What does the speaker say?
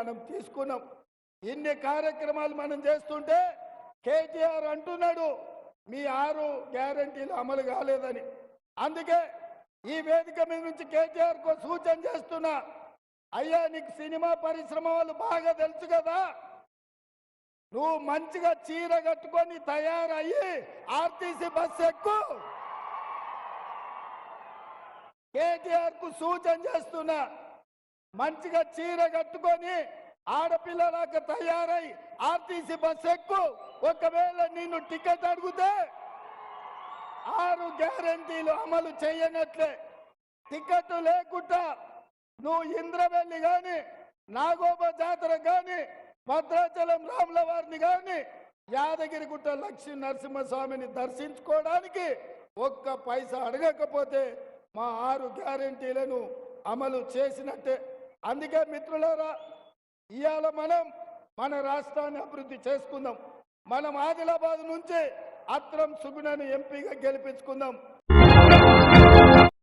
మనం తీసుకున్నాం. ఇన్ని కార్యక్రమాలు మనం చేస్తుంటే కేటీఆర్ అంటున్నాడు మీ ఆరు గ్యారంటీలు అమలు కాలేదని. అందుకే ఈ వేదిక మీద నుంచి కేటీఆర్కు సూచన చేస్తున్నా అయ్యా నీకు సినిమా పరిశ్రమ వాళ్ళు బాగా తెలుసు కదా. నువ్వు మంచిగా చీర కట్టుకొని తయారయ్యి ఆర్టీసీ బస్సు ఎక్కు. కేటీఆర్కు సూచన చేస్తున్నా మంచిగా చీర కట్టుకొని ఆడపిల్లలాగా తయారై ఆర్టీసీ బస్ ఎక్కు. ఒకవేళ నిన్ను టికెట్ అడిగితే ఆరు గ్యారంటీలు అమలు చేయనట్లే. టికెట్ లేకుండా నువ్వు ఇంద్రవెల్లి గాని నాగోబ జాతర గాని భద్రాచలం రాముల వారిని గాని యాదగిరిగుట్ట లక్ష్మీ నరసింహస్వామిని దర్శించుకోవడానికి ఒక్క పైసా అడగకపోతే మా ఆరు గ్యారంటీలను అమలు చేసినట్టే. అందుకే మిత్రులారా ఇవాళ మనం మన రాష్ట్రాన్ని అభివృద్ధి చేసుకుందాం. మనం ఆదిలాబాద్ నుంచి అత్రం సుగుణను ఎంపీగా గెలిపించుకుందాం.